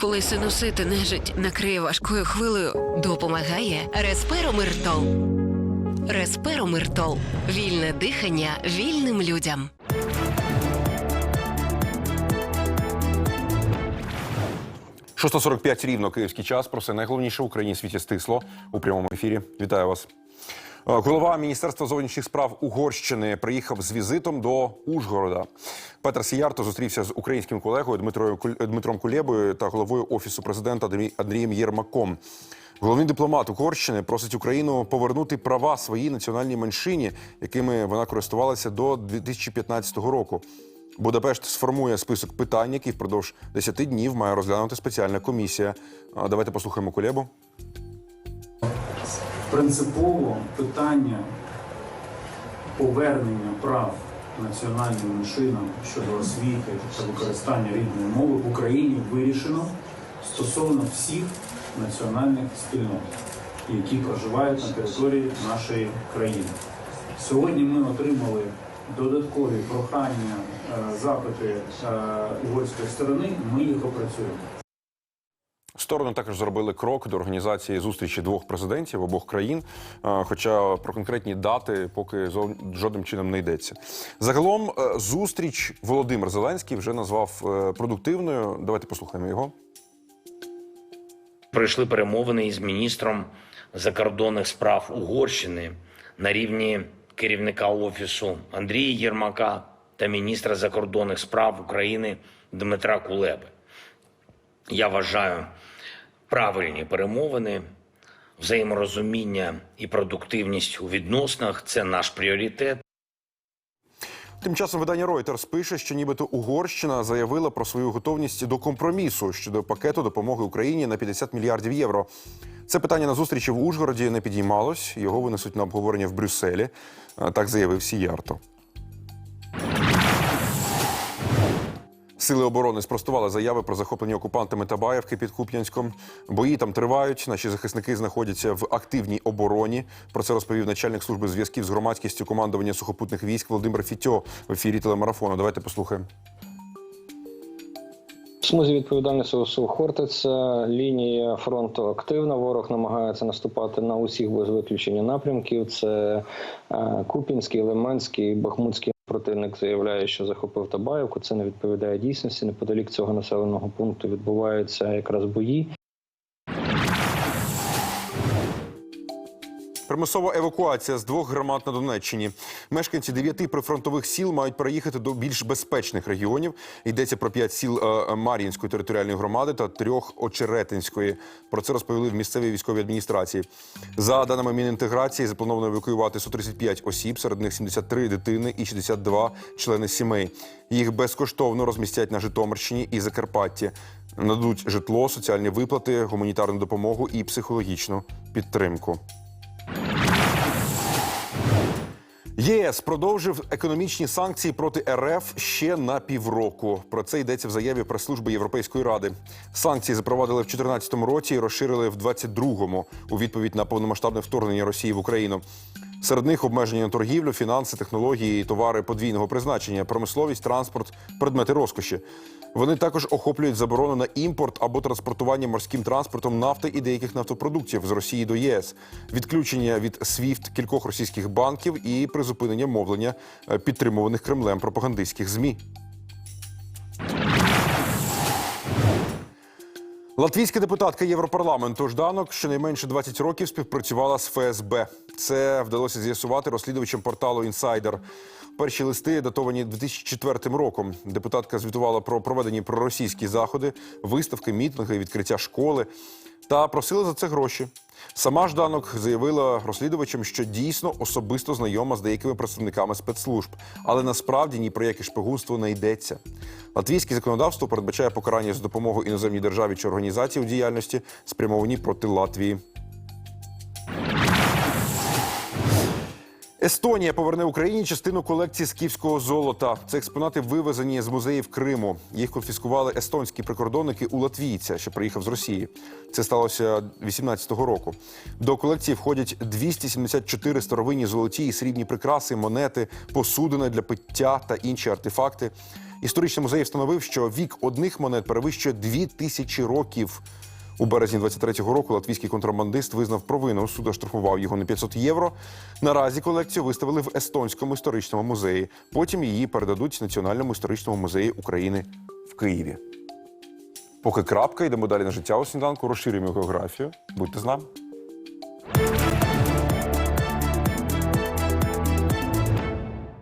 Коли синусити нежить накриє важкою хвилею, Допомагає Респиромиртол. Респиромиртол. Вільне дихання вільним людям. – 6.45 рівно київський час. Про все найголовніше в Україні світі стисло у прямому ефірі. Вітаю вас. Е, Голова Міністерства зовнішніх справ Угорщини приїхав з візитом до Ужгорода. Петр Сіярто зустрівся з українським колегою Дмитрою Дмитром Кулєбою та головою офісу президента Андрієм Єрмаком. Головний дипломат Угорщини просить Україну повернути права своїй національній меншині, якими вона користувалася до 2015 року. Будапешт сформує список питань, які впродовж 10 днів має розглянути спеціальна комісія. Давайте послухаємо Кулєбу. Принципово питання повернення прав національним меншинам щодо освіти та використання рідної мови в Україні вирішено стосовно всіх національних спільнот, які проживають на території нашої країни. Сьогодні ми отримали додаткові прохання, е, запити е, угорської сторони. Ми їх опрацюємо. Сторони також зробили крок до організації зустрічі двох президентів обох країн. е, Хоча про конкретні дати поки жодним чином не йдеться. Загалом е, зустріч Володимир Зеленський вже назвав е, продуктивною. Давайте послухаємо його. пройшли перемовини із міністром закордонних справ Угорщини на рівні керівника офісу Андрія Єрмака та міністра закордонних справ України Дмитра Кулеби. Я вважаю правильні перемовини, взаєморозуміння і продуктивність у відносинах це наш пріоритет. Тим часом видання Reuters пише, що нібито Угорщина заявила про свою готовність до компромісу щодо пакету допомоги Україні на 50 мільярдів євро. Це питання на зустрічі в Ужгороді не підіймалось. Його винесуть на обговорення в Брюсселі. Так заявив Сіярто. Сили оборони спростували заяви про захоплення окупантами Табаєвки під Куп'янськом. Бої там тривають. Наші захисники знаходяться в активній обороні. Про це розповів начальник служби зв'язків з громадськістю командування сухопутних військ Володимир Фітьо в ефірі телемарафону. Давайте послухаємо. Смузі відповідальності ОСУ Хортиця лінія фронту активна. Ворог намагається наступати на усіх без виключення напрямків. Це е, Купінський, Лиманський, Бахмутський. Противник заявляє, що захопив Табаївку. Це не відповідає дійсності. Неподалік цього населеного пункту відбуваються якраз бої. Примусова евакуація з двох громад на Донеччині. Мешканці дев'яти прифронтових сіл мають переїхати до більш безпечних регіонів. Йдеться про п'ять сіл е, Мар'їнської територіальної громади та трьох Очеретинської. Про це розповіли в місцевій військовій адміністрації. За даними Мінінтеграції, заплановано евакуювати 135 осіб, серед них 73 дитини і 62 члени сімей. Їх безкоштовно розмістять на Житомирщині і Закарпатті. Нададуть житло, соціальні виплати, гуманітарну допомогу і психологічну підтримку. ЄС продовжив економічні санкції проти РФ ще на півроку. Про це йдеться в заяві прес-служби Європейської ради. Санкції запровадили в 2014 році і розширили в 2022 у відповідь на повномасштабне вторгнення Росії в Україну. Серед них обмеження на торгівлю, фінанси, технології, товари подвійного призначення, промисловість, транспорт, предмети розкоші. Вони також охоплюють заборону на імпорт або транспортування морським транспортом нафти і деяких нафтопродуктів з Росії до ЄС, відключення від СВІФТ кількох російських банків і призупинення мовлення е, підтримуваних Кремлем пропагандистських змі. Латвійська депутатка Європарламенту Жданок щонайменше 20 років співпрацювала з ФСБ. Це вдалося з'ясувати розслідувачам порталу Інсайдер. Перші листи датовані 2004 роком. Депутатка звітувала про проведені проросійські заходи, виставки, мітинги, відкриття школи та просила за це гроші. Сама Жданок заявила розслідувачам, що дійсно особисто знайома з деякими представниками спецслужб, але насправді ні про яке шпигунство не йдеться. Латвійське законодавство передбачає покарання за допомогою іноземній державі чи організації у діяльності, спрямовані проти Латвії. Естонія поверне Україні частину колекції скіфського золота. Це експонати вивезені з музеїв Криму. Їх конфіскували естонські прикордонники у латвійця, що приїхав з Росії. Це сталося 18-го року. До колекції входять 274 старовинні золоті і срібні прикраси, монети, посудини для пиття та інші артефакти. Історичний музей встановив, що вік одних монет перевищує дві тисячі років. У березні 23-го року латвійський контрабандист визнав провину. Суд оштрафував його на 500 євро. Наразі колекцію виставили в Естонському історичному музеї. Потім її передадуть Національному історичному музеї України в Києві. Поки крапка, йдемо далі на життя у сніданку, розширюємо географію. Будьте з нами.